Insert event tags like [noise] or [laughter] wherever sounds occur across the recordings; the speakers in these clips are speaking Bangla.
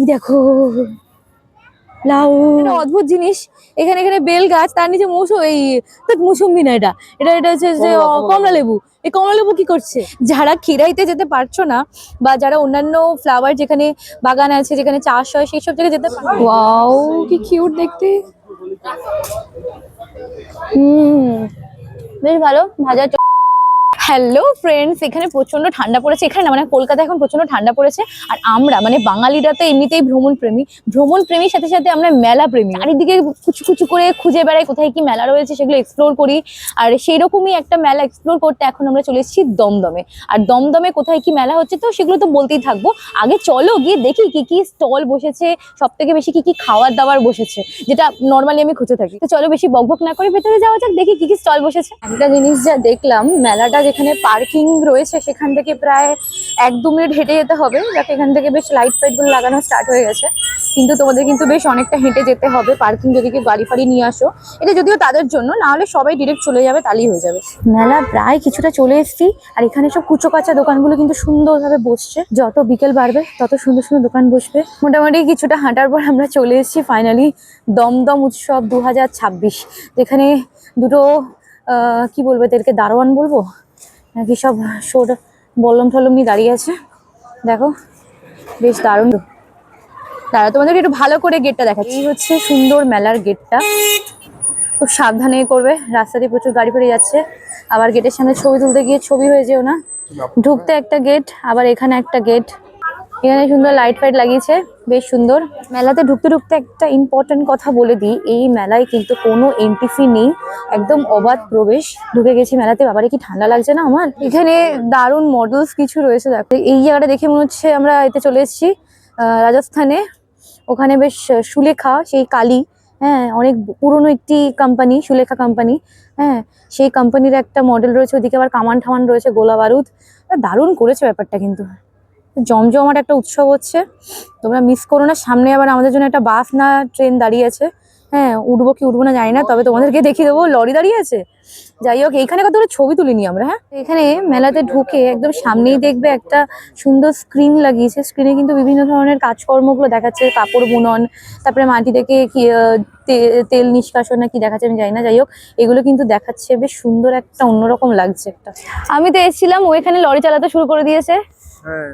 এই দেখো। লাউ। অদ্ভুত জিনিস। এখানে এখানে বেল গাছ তার নিচে মৌসু এই মৌসুম্বি না এটা। এটা এটা হচ্ছে যে কমলা, লেবু। এই কমলা লেবু কি করছে? যারা খিরাইতে যেতে পারছ না বা যারা অন্যান্য ফ্লাওয়ার যেখানে বাগান আছে যেখানে চাষ হয় সেই সব জায়গায় যেতে পারো। ওয়াও কি কিউট দেখতে। হুম। বেশ ভালো ভাজা হ্যালো ফ্রেন্ডস এখানে প্রচণ্ড ঠান্ডা পড়েছে। এখানে মানে কলকাতা এখন প্রচণ্ড ঠান্ডা পড়েছে। আর আমরা মানে বাঙালিরা তো এমনিতেই ভ্রমণ প্রেমী ভ্রমণ প্রেমীর সাথে সাথে আমরা মেলা প্রেমী চারিদিকে কুচু কুচু করে খুঁজে বেড়াই কোথায় কি মেলা রয়েছে, সেগুলো এক্সপ্লোর করি। আর সেই রকমই একটা মেলা এক্সপ্লোর করতে এখন আমরা চলে এসেছি দমদমে। আর দমদমে কোথায় কি মেলা হচ্ছে তো, সেগুলো তো বলতেই থাকব। আগে চলো গিয়ে দেখি কি কি স্টল বসেছে সব থেকে বেশি কি কি খাওয়ার দাবার বসেছে, যেটা নর্মালি আমি খুঁজে থাকি। তো চলো বেশি বকবক না করে ভেতরে যাওয়া যাক, দেখি কি কি স্টল বসেছে। একটা জিনিস যা দেখলাম, মেলাটা যেখানে পার্কিং রয়েছে সেখান থেকে প্রায় এক দু মিনিট হেঁটে যেতে হবে। যাতে এখান থেকে বেশ লাইট ফাইটগুলো লাগানো স্টার্ট হয়ে গেছে। কিন্তু তোমাদের কিন্তু বেশ অনেকটা হেঁটে যেতে হবে। পার্কিং যদি কেউ গাড়ি ফাড়ি নিয়ে আসো, এটা যদিও তাদের জন্য, না হলে সবাই ডিরেক্ট চলে যাবে, তাহলেই হয়ে যাবে। মেলা প্রায় কিছুটা চলে এসেছি, আর এখানে সব কুচো কাচা দোকানগুলো কিন্তু সুন্দরভাবে বসছে। যত বিকেল বাড়বে, তত সুন্দর সুন্দর দোকান বসবে। মোটামুটি কিছুটা হাঁটার পর আমরা চলে এসেছি ফাইনালি দমদম উৎসব দু হাজার ছাব্বিশ, যেখানে দুটো কি বলব এদেরকে, দারোয়ান বলব? নাকি সব সোর বললম টলম নিয়ে দাঁড়িয়ে আছে? দেখো বেশ দারুণ। দাঁড়া তোমাদের একটু ভালো করে গেটটা দেখাচ্ছি। এই হচ্ছে সুন্দর মেলার গেটটা। খুব সাবধানে করবে। রাস্তা দিয়ে প্রচুর গাড়ি ফেরে যাচ্ছে। আবার গেটের সামনে ছবি তুলতে গিয়ে ছবি হয়ে যেও না। ঢুকতে একটা গেট আবার এখানে একটা গেট। এখানে সুন্দর লাইট ফাইট লাগিয়েছে, বেশ সুন্দর। মেলাতে ঢুকতে ঢুকতে একটা ইম্পর্টেন্ট কথা বলে দিই, এই মেলায় কিন্তু কোনো এন্ট্রি ফি নেই, একদম অবাধ প্রবেশ। ঢুকে গেছি মেলাতে, বাবারে কি ঠান্ডা লাগছে না আমার? এখানে দারুণ মডেলস কিছু রয়েছে, দেখো। এই জায়গাটা দেখে মনে হচ্ছে আমরা এতে চলে এসেছি রাজস্থানে। ওখানে বেশ সুলেখা, সেই কালী হ্যাঁ অনেক পুরনো একটি কোম্পানি সুলেখা কোম্পানি হ্যাঁ। সেই কোম্পানির একটা মডেল রয়েছে, ওদিকে আবার কামান ঠামান রয়েছে, গোলা বারুদ। দারুণ করেছে ব্যাপারটা কিন্তু। জমজমাট একটা উৎসব হচ্ছে। তোমরা মিস করো না, সামনে আবার আমাদের জন্য একটা বাস না ট্রেন দাঁড়িয়ে আছে। হ্যাঁ উঠবো কি উঠবো না জানি না, তবে তোমাদেরকে দেখিয়ে দেবো, লরি দাঁড়িয়ে আছে। যাই হোক, এইখানে কত ছবি তুলিনি আমরা হ্যাঁ? এখানে মেলাতে ঢুকে একদম সামনেই দেখবে একটা সুন্দর স্ক্রিন লাগিয়েছে। স্ক্রিনে কিন্তু বিভিন্ন ধরনের কাজকর্মগুলো দেখাচ্ছে, কাপড় বুনন, তারপরে মাটি থেকে তেল নিষ্কাশন না কি দেখাচ্ছে আমি জানি না। যাই হোক, এগুলো কিন্তু দেখাচ্ছে, বেশ সুন্দর একটা অন্যরকম লাগছে একটা। আমি তো এসেছিলাম ওইখানে লরি চালাতে শুরু করে দিয়েছে।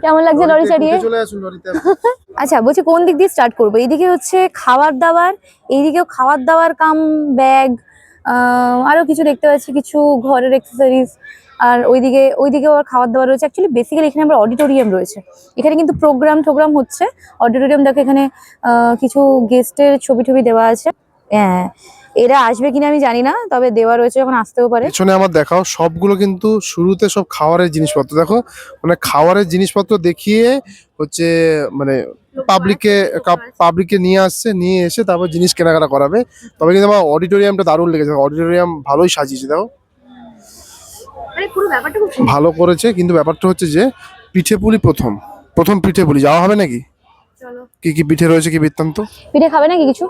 কেমন লাগছে লরি চালিয়ে হ্যাঁ, চলে আসুন লরিতে [laughs] আচ্ছা বলছি কোন দিক দিয়ে স্টার্ট করব? এইদিকে হচ্ছে খাবার দাবার এইদিকেও খাবার দাবার কাম ব্যাগ আরও কিছু দেখতে পাচ্ছি কিছু ঘরের এক্সেসরিজ আর ওইদিকে ওইদিকেও আর খাবার দাবার রয়েছে। অ্যাকচুয়ালি বেসিক্যালি এখানে আবার অডিটোরিয়াম রয়েছে। এখানে কিন্তু প্রোগ্রাম টোগ্রাম হচ্ছে। অডিটোরিয়াম দেখো এখানে আহ, কিছু গেস্টের ছবি টবি দেওয়া আছে। হ্যাঁ এরা আসবে কিনা আমি জানি না তবে দেওয়া রয়েছে যখন আসতেও পারে। পেছনে আমার দেখাও সবগুলো কিন্তু শুরুতে সব খাবারের জিনিসপত্র। দেখো মানে খাবারের জিনিসপত্র দেখিয়ে হচ্ছে মানে পাবলিককে পাবলিককে নিয়ে আসছে নিয়ে এসে তারপর জিনিস কেনাকাটা করাবে। তবে কিন্তু আমার অডিটোরিয়ামটা দারুণ লেগেছে। অডিটোরিয়াম ভালোই সাজিয়েছে দেখো। মানে ব্যাপারটা খুব ভালো করেছে কিন্তু ব্যাপারটা হচ্ছে যে পিঠে পুলি প্রথম। প্রথম পিঠে পুলি যাওয়া হবে নাকি? চলো। কি কি পিঠে রয়েছে কি বৃত্তান্ত? পিঠে খাবে নাকি কিছু?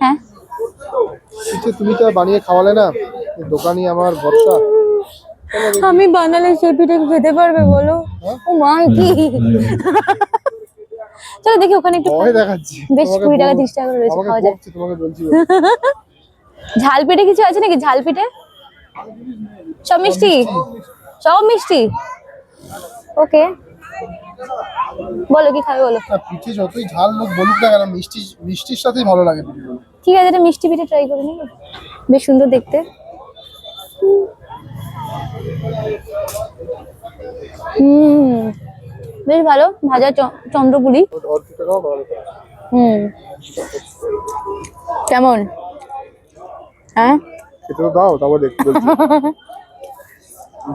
হ্যাঁ। পিঠে তুমি তো বানিয়ে খাওয়ালে না? দোকানি আমার ভরসা আমি বানালে সেই পিঠে খেতে পারবে বলো। ও মা কি? চলো দেখি ওখানে একটু ভয় দেখাচ্ছি। বেশ তোমাকে কুড়ি টাকা বল- তিরিশ টাকা করে রয়েছে খাওয়া যায় তোমাকে বলছি ঝাল পিঠে কিছু আছে নাকি? ঝাল পিঠে? সব মিষ্টি? সব মিষ্টি? ওকে। বলো কি খাবে বলো? পিঠে যতই ঝাল লোক বলুক না কেন মিষ্টি মিষ্টির সাথেই ভালো লাগে ঠিক আছে এটা মিষ্টি পিঠে ট্রাই করে নিই বেশ সুন্দর দেখতে। হুম বেশ ভালো ভাজা চ- চন্দ্রপুলি। হুম কেমন? হ্যাঁ? তো দাও তারপর দেখতে বলছি। [laughs]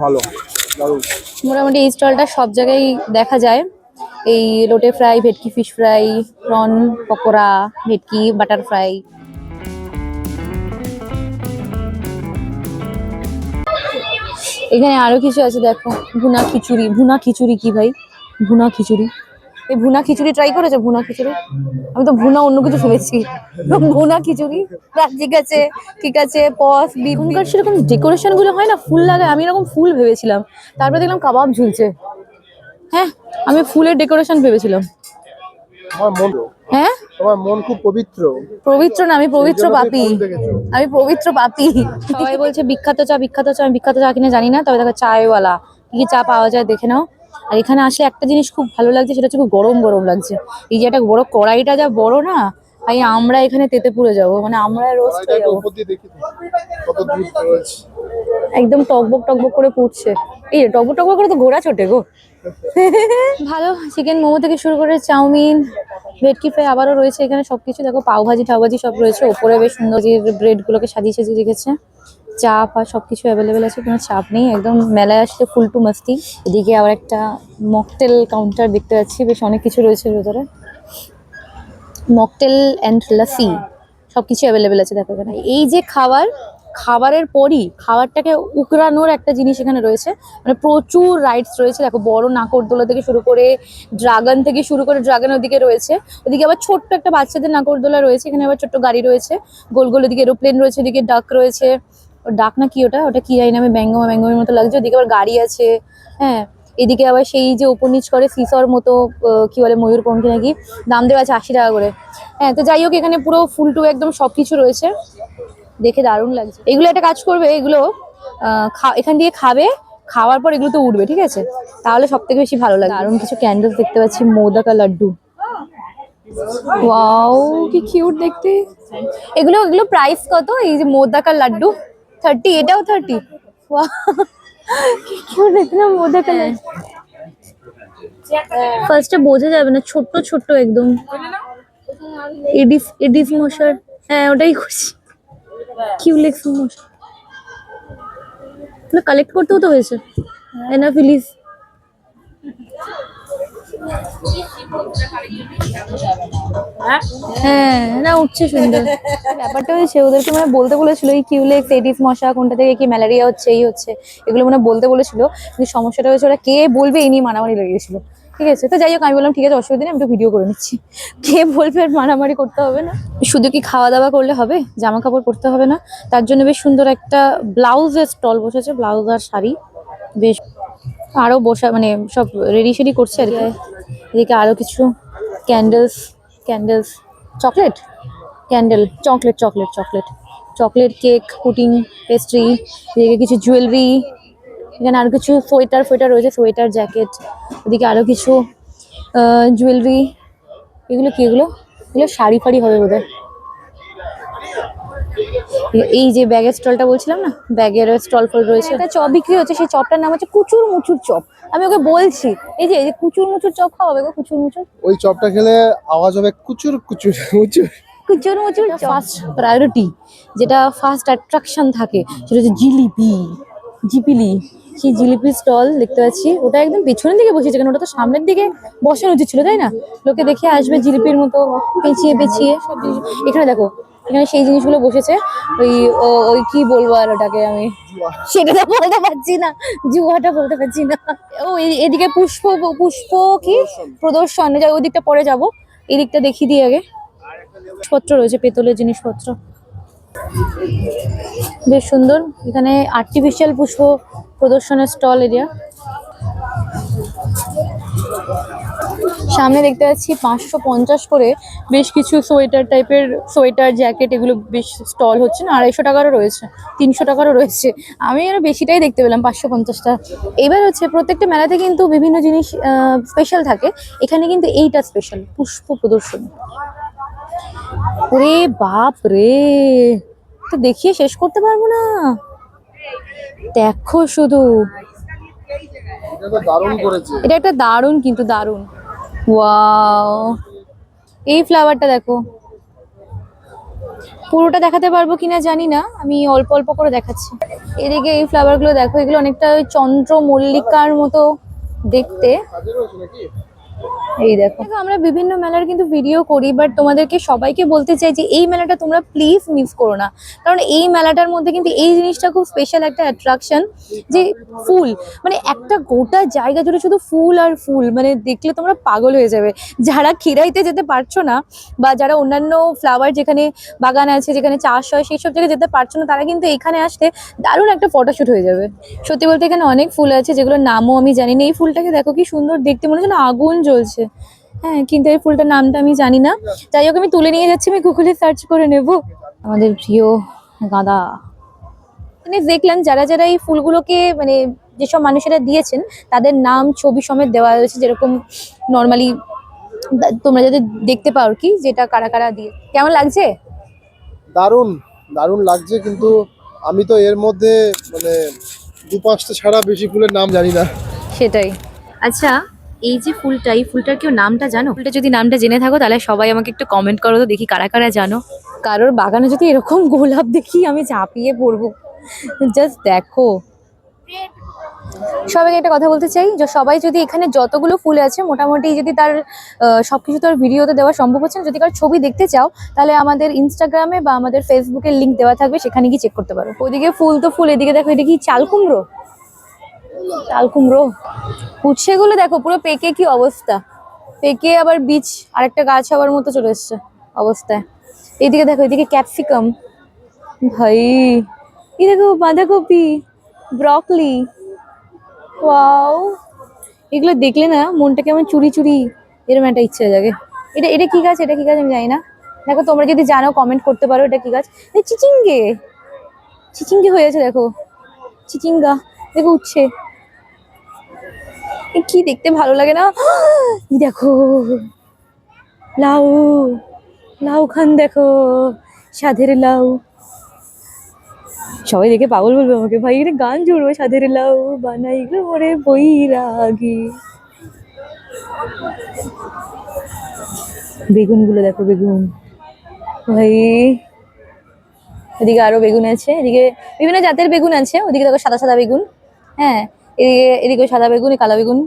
ভালো। মোটামুটি এই স্টলটা সব জায়গায় দেখা যায়। এই লোটে ফ্রাই, ভেটকি ফিশ ফ্রাই, প্রন, পকোড়া, ভেটকি, বাটার ফ্রাই। এখানে আরও কিছু আছে, দেখো। ভুনা খিচুড়ি। ভুনা খিচুড়ি কি ভাই? ভুনা খিচুড়ি। এই ভুনা খিচুড়ি ট্রাই করেছ? ভুনা খিচুড়ি? আমি তো ভুনা অন্য কিছু শুনেছি। ভুনা খিচুড়ি? ঠিক আছে ঠিক আছে পস এখনকার সেরকম ডেকোরেশনগুলো হয় না ফুল লাগে আমি এরকম ফুল ভেবেছিলাম। তারপরে দেখলাম কাবাব ঝুলছে। হ্যাঁ আমি ফুলের ডেকোরেশন ভেবেছিলাম। তোমার মন হ্যাঁ? তোমার মন খুব পবিত্র। পবিত্র না আমি পবিত্র পাপি। আমি পবিত্র পাপি। সবাই বলছে [laughs] বিখ্যাত চা বিখ্যাত চা আমি বিখ্যাত চা কিনে জানি না তবে দেখো চায়ওয়ালা। কি কি চা পাওয়া যায় দেখে নাও। আর এখানে আসলে একটা জিনিস খুব ভালো লাগছে সেটা হচ্ছে খুব গরম গরম লাগছে। এই যে একটা বড় কড়াইটা যা বড় না ভাই আমরা এখানে তেতে পুড়ে যাব। মানে আমরা রোস্ট হয়ে যাব। একদম টকবক টকবক করে পুড়ছে। এই টকবক টকবক করে তো ঘোড়া ছোটে গো। [laughs] ভালো চিকেন মোমো থেকে শুরু করে চাউমিন ভেটকি ফ্রাই আবারও রয়েছে এখানে সবকিছু। দেখো পাওভাজি টাওভাজি সব রয়েছে। ওপরে বেশ সুন্দর যে ব্রেড গুলোকে সাজিয়ে সাজিয়ে রেখেছে। চা ফা সবকিছু অ্যাভেলেবেল আছে, কোনো চাপ নেই। একদম মেলায় আসলে ফুল টু মাস্তি এদিকে আবার একটা মকটেল কাউন্টার দেখতে পাচ্ছি, বেশ অনেক কিছু রয়েছে ভেতরে। মকটেল অ্যান্ড লাসি সবকিছু অ্যাভেলেবেল আছে, দেখো এখানে। এই যে খাবার, খাবারের পরই খাবারটাকে উকরানোর একটা জিনিস এখানে রয়েছে। মানে প্রচুর রাইডস রয়েছে, দেখো বড় নাকরদোলা থেকে শুরু করে ড্রাগন থেকে শুরু করে ড্রাগন ওদিকে রয়েছে। ওদিকে আবার ছোট্ট একটা বাচ্চাদের নাকরদোলা রয়েছে, এখানে আবার ছোট্ট গাড়ি রয়েছে। গোল গোল ওদিকে এরোপ্লেন রয়েছে ওদিকে ডাক রয়েছে। ও ডাক না কি ওটা? ওটা কি জানি না, আমি ব্যঙ্গমা ব্যঙ্গমের মতো লাগছে। ওদিকে আবার গাড়ি আছে হ্যাঁ। এদিকে আবার সেই যে উপর নিচ করে সিসর মতো কি বলে ময়ূর ময়ূরপঙ্খী নাকি? দাম দেওয়া আছে আশি টাকা করে। হ্যাঁ তো যাই হোক, এখানে পুরো ফুল টু একদম সব কিছু রয়েছে। দেখে দারুণ লাগছে। এগুলো একটা কাজ করবে, এগুলো এখান দিয়ে খাবে, খাওয়ার পর এগুলো তো উঠবে, ঠিক আছে? তাহলে সব থেকে বেশি ভালো লাগে দারুণ কিছু ক্যান্ডেলস দেখতে পাচ্ছি, মোদাকা লাড্ডু। ওয়াও, কি কিউট দেখতে। এগুলো এগুলো প্রাইস কত? এই যে মোদাকা লাড্ডু? থার্টি এটাও থার্টি কি কিউট দেখতে না মোদাকা লাড্ডু ফার্স্টে বোঝা যাবে না ছোট্ট ছোট্ট একদম এডিস এডিস মশার হ্যাঁ ওটাই খুশি কিউলেক্স মশা কালেক্ট করতেও তো হয়েছে এনাফিলিস হ্যাঁ না, উঠছে সুন্দর ব্যাপারটা হয়েছে, ওদেরকে মানে বলতে বলেছিল, এই কিউলেক্স, এডিস মশা, কোনটা থেকে কি ম্যালেরিয়া হচ্ছে, এই হচ্ছে, এগুলো মানে বলতে বলেছিল। কিন্তু সমস্যাটা হয়েছে, ওরা কে বলবে, এই নিয়ে মারামারি লেগে গেছিল। ঠিক আছে, তো যাই হোক, আমি বললাম, ঠিক আছে, অসুবিধা নেই, আমি একটু ভিডিও করে নিচ্ছি। কে বলবে, আর মারামারি করতে হবে না? শুধু কি খাওয়া দাওয়া করলে হবে? জামা কাপড় পরতে হবে না? তার জন্য বেশ সুন্দর একটা ব্লাউজের স্টল বসেছে, ব্লাউজ আর শাড়ি। বেশ আরও বসা মানে সব রেডি সেডি করছে আর কি। এদিকে আরও কিছু candles candles chocolate candle chocolate chocolate chocolate chocolate cake pudding pastry এদিকে কিছু জুয়েলারি এখানে আরও কিছু সোয়েটার ফোয়েটার রয়েছে সোয়েটার জ্যাকেট ওদিকে আরও কিছু জুয়েলারি এগুলো কি এগুলো? এগুলো শাড়ি ফাড়ি হবে বোধহয়। এই যে ব্যাগের স্টলটা বলছিলাম না? ব্যাগের স্টল ফল রয়েছে। এটা চপ বিক্রি হচ্ছে সেই চপটার নাম হচ্ছে কুচুর মুচুর চপ। আমি ওকে বলছি এই যে এই যে কুচুর মুচুর চপ খাওয়াবে গো কুচুর মুচুর? ওই চপটা খেলে আওয়াজ হবে কুচুর কুচুর মুচুর। কুচুর মুচুর ফার্স্ট প্রায়োরিটি যেটা ফার্স্ট অ্যাট্রাকশন থাকে সেটা হচ্ছে জিলিপি জিপিলি। সেই জিলিপি স্টল দেখতে পাচ্ছি। ওটা একদম পেছনের দিকে বসেছে কেন? ওটা তো সামনের দিকে বসানো উচিত ছিল, তাই না? লোকে দেখে আসবে জিলিপির মতো পেঁচিয়ে পেঁচিয়ে সব জিনিস। এখানে দেখো, এখানে সেই জিনিসগুলো বসেছে। ওই ওই কি বলব আর ওটাকে আমি? সেটা বলতে পারছি না। জুয়াটা বলতে পারছি না। ও এদিকে পুষ্প পুষ্প কি? প্রদর্শন। ওই দিকটা পরে যাব। এদিকটা দিকটা দেখিয়ে দিই আগে। জিনিসপত্র রয়েছে, পেতলের জিনিসপত্র। বেশ সুন্দর। এখানে আর্টিফিশিয়াল পুষ্প প্রদর্শনের স্টল এরিয়া সামনে দেখতে পাচ্ছি পাঁচশো পঞ্চাশ করে বেশ কিছু সোয়েটার টাইপের সোয়েটার, জ্যাকেট এগুলো বেশ স্টল হচ্ছে না। আড়াইশো টাকারও রয়েছে, তিনশো টাকারও রয়েছে। আমি আরও বেশিটাই দেখতে পেলাম, পাঁচশো পঞ্চাশটা। এবার হচ্ছে প্রত্যেকটা মেলাতে কিন্তু বিভিন্ন জিনিস স্পেশাল থাকে। এখানে কিন্তু এইটা স্পেশাল পুষ্প প্রদর্শনী। ওরে বাপ রে তো দেখিয়ে শেষ করতে পারব না? দেখো শুধু। এটা একটা দারুণ কিন্তু দারুণ। ওয়াও। এই ফ্লাওয়ারটা দেখো। পুরোটা দেখাতে পারব কিনা জানি না। আমি অল্প অল্প করে দেখাচ্ছি। এদিকে এই ফ্লাওয়ারগুলো দেখো এগুলো অনেকটা ওই চন্দ্র মল্লিকার মতো দেখতে। এই দেখো। দেখো, আমরা বিভিন্ন মেলার কিন্তু ভিডিও করি বাট তোমাদেরকে সবাইকে বলতে চাই যে এই মেলাটা তোমরা প্লিজ মিস করো না। কারণ এই মেলাটার মধ্যে কিন্তু এই জিনিসটা খুব স্পেশাল একটা অ্যাট্রাকশন যে ফুল। মানে একটা গোটা জায়গা জুড়ে শুধু ফুল আর ফুল মানে দেখলে তোমরা পাগল হয়ে যাবে। যারা খিরাইতে যেতে পারছ না বা যারা অন্যান্য ফ্লাওয়ার যেখানে বাগান আছে যেখানে চাষ হয় সেই সব জায়গায় যেতে পারছ না তারা কিন্তু এখানে আসলে দারুণ একটা ফটোশ্যুট হয়ে যাবে। সত্যি বলতে এখানে অনেক ফুল আছে যেগুলোর নামও আমি জানি না এই ফুলটাকে দেখো কি সুন্দর দেখতে মনে হচ্ছে আগুন জ্বলছে হ্যাঁ কিন্তু এই ফুলটার নামটা আমি জানি না। যাই হোক আমি তুলে নিয়ে যাচ্ছি আমি গুগলে সার্চ করে নেব। আমাদের প্রিয় গাঁদা। মানে দেখলাম যারা যারা এই ফুলগুলোকে মানে যেসব মানুষেরা দিয়েছেন তাদের নাম ছবি সমেত দেওয়া রয়েছে যেরকম নর্মালি তোমরা যদি দেখতে পাও কি যেটা কারা কারা দিয়ে। কেমন লাগছে? দারুণ দারুণ লাগছে কিন্তু আমি তো এর মধ্যে মানে দু পাঁচটা ছাড়া বেশি ফুলের নাম জানি না। সেটাই। আচ্ছা এই যে ফুলটা এই ফুলটার কেউ নামটা জানো? ফুলটা যদি নামটা জেনে থাকো তাহলে সবাই আমাকে একটু কমেন্ট করো তো দেখি কারা কারা জানো। কারোর বাগানে যদি এরকম গোলাপ দেখি আমি ঝাঁপিয়ে পড়ব। জাস্ট দেখো। সবাইকে একটা কথা বলতে চাই যে সবাই যদি এখানে যতগুলো ফুল আছে মোটামুটি যদি তার আহ, সবকিছু তো আর ভিডিওতে দেওয়া সম্ভব হচ্ছে না যদি কারও ছবি দেখতে চাও তাহলে আমাদের ইনস্টাগ্রামে বা আমাদের ফেসবুকের লিঙ্ক দেওয়া থাকবে সেখানে গিয়ে চেক করতে পারো। ওদিকে ফুল তো ফুল এদিকে দেখো এটা কি চাল কুমড়ো? চাল কুমড়ো। উচ্ছেগুলো দেখো, পুরো পেকে কি অবস্থা? পেকে আবার বীজ, আরেকটা গাছ হওয়ার মতো চলে এসছে অবস্থায়। এইদিকে দেখো, এদিকে ক্যাপসিকাম। ভাই, এই দেখো বাঁধাকপি, ব্রকলি। ওয়াও। এগুলো দেখলে না মনটা কেমন চুরি চুরি এরকম একটা ইচ্ছে হয়ে যাবে এটা এটা কি গাছ? এটা কি গাছ আমি জানি না। দেখো, তোমরা যদি জানো কমেন্ট করতে পারো এটা কি গাছ। চিচিঙ্গে। চিচিঙ্গে হয়েছে দেখো। চিচিঙ্গা, দেখো উচ্ছে। এ কি দেখতে ভালো লাগে না? [gasps] দেখো। লাউ। লাউ খান দেখো। সাধের লাউ। সবাই দেখে পাগল বলবে আমাকে, ভাই, এটা গান জুড়বে সাধের লাউ। বানাই মোরে বৈরাগী। বেগুনগুলো দেখো, বেগুন। ভাই, এদিকে আরও বেগুন আছে, এদিকে বিভিন্ন জাতের বেগুন আছে, ওদিকে দেখো সাদা সাদা বেগুন। হ্যাঁ এদিকে এদিকে সাদা বেগুন কালো বেগুন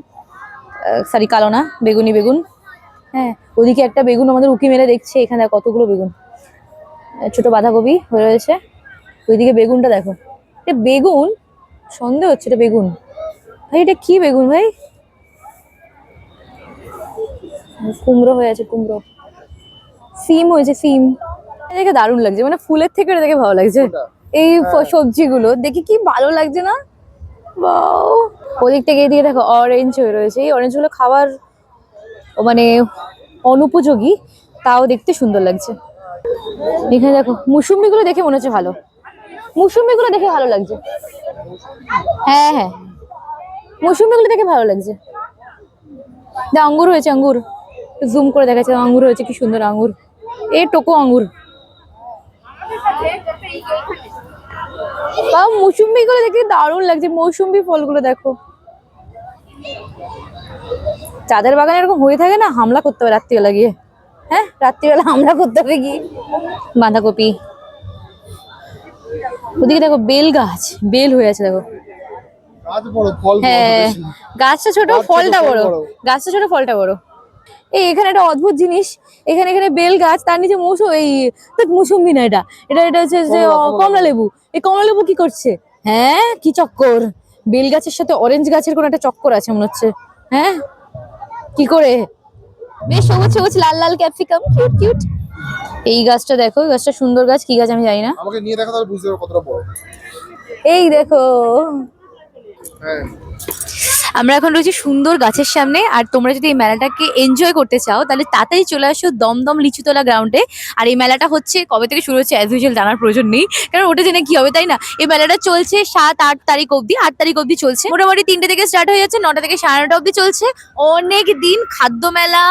সরি কালো না বেগুনি বেগুন। হ্যাঁ ওদিকে একটা বেগুন আমাদের উকি মেরে দেখছে এখানে কতগুলো বেগুন। ছোট বাঁধাকপি হয়ে রয়েছে। ওইদিকে বেগুনটা দেখো। এটা বেগুন? সন্দেহ হচ্ছে এটা বেগুন। ভাই এটা কি বেগুন ভাই? কুমড়ো হয়ে আছে কুমড়ো। সিম হয়েছে সিম। দেখে দারুণ লাগছে মানে ফুলের থেকে দেখে ভালো লাগছে। এই সবজিগুলো দেখে কি ভালো লাগছে না! ওদিক থেকে এদিকে দেখো অরেঞ্জ হয়ে রয়েছে। এই অরেঞ্জগুলো খাবার মানে অনুপযোগী, তাও দেখতে সুন্দর লাগছে। এখানে দেখো, মুসুম্বিগুলো দেখে মনে হচ্ছে ভালো। মুসুম্বিগুলো দেখে ভালো লাগছে। হ্যাঁ হ্যাঁ। মুসুম্বিগুলো দেখে ভালো লাগছে। আঙ্গুর হয়েছে, আঙ্গুর। জুম করে দেখাচ্ছে, আঙ্গুর হয়েছে, কি সুন্দর আঙ্গুর। এ টোকো আঙ্গুর। বা মৌসুম্বি গুলো দেখে দারুণ লাগছে। মৌসুম্বি ফলগুলো দেখো। চাঁদের বাগানে এরকম হয়ে থাকে না হামলা করতে হবে রাত্রিবেলা গিয়ে। হ্যাঁ? রাত্রিবেলা হামলা করতে হবে গিয়ে। বাঁধাকপি। ওদিকে দেখো বেল গাছ বেল হয়ে আছে দেখো। হ্যাঁ গাছটা ছোট ফলটা বড়। গাছটা ছোট ফলটা বড়। এই এখানে একটা অদ্ভুত জিনিস এখানে এখানে বেল গাছ তার নিচে মৌসুম এই মৌসুম্বি না এটা এটা এটা হচ্ছে যে। কমলা লেবু। এই কমলা লেবু কি করছে? হ্যাঁ কি চক্কর? বেল গাছের সাথে অরেঞ্জ গাছের কোনো একটা চক্কর আছে মনে হচ্ছে। হ্যাঁ? কি করে? বেশ সবুজ সবুজ লাল লাল ক্যাপসিকাম কিউট কিউট। এই গাছটা দেখো এই গাছটা সুন্দর গাছ কি গাছ আমি জানি না। আমাকে নিয়ে দেখা তাহলে বুঝতে পারব কতটা বড়। এই দেখো। হ্যাঁ। আমরা এখন রয়েছি সুন্দর গাছের সামনে, আর তোমরা যদি এই মেলাটাকে এনজয় করতে চাও, তাহলে তাড়াতাড়ি চলে আসো দমদম লিচুতলা গ্রাউন্ডে আর এই মেলাটা হচ্ছে কবে থেকে শুরু হচ্ছে অ্যাজ ইউজুয়াল জানার প্রয়োজন নেই। কারণ ওটা জেনে কি হবে, তাই না? এই মেলাটা চলছে সাত, আট তারিখ অবধি, আট তারিখ অবধি চলছে। মোটামুটি তিনটে থেকে স্টার্ট হয়ে যাচ্ছে, নটা থেকে সাড়ে নটা অবধি চলছে। অনেক দিন খাদ্য মেলা,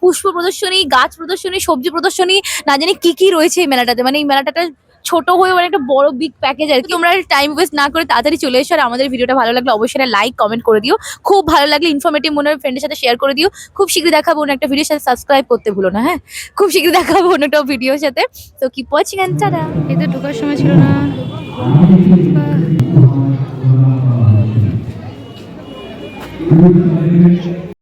পুষ্প প্রদর্শনী, গাছ প্রদর্শনী, সবজি প্রদর্শনী, না জানি কি কি রয়েছে এই মেলাটাতে। মানে এই মেলাটাটা ছোট হয়ে মানে একটা বড় বিগ প্যাকেজ আর কি। তোমরা টাইম ওয়েস্ট না করে তাড়াতাড়ি চলে এসো আর আমাদের ভিডিওটা ভালো লাগলে অবশ্যই লাইক কমেন্ট করে দিও। খুব ভালো লাগলে ইনফরমেটিভ মনে হয় ফ্রেন্ডের সাথে শেয়ার করে দিও। খুব শীঘ্রই দেখাবো অন্য একটা ভিডিওর সাথে সাবস্ক্রাইব করতে ভুলো না হ্যাঁ? খুব শীঘ্রই দেখাবো অন্য একটা ভিডিওর সাথে। তো কি ওয়াচিং এন্ড টাটা এতে ঢোকার সময় ছিল না।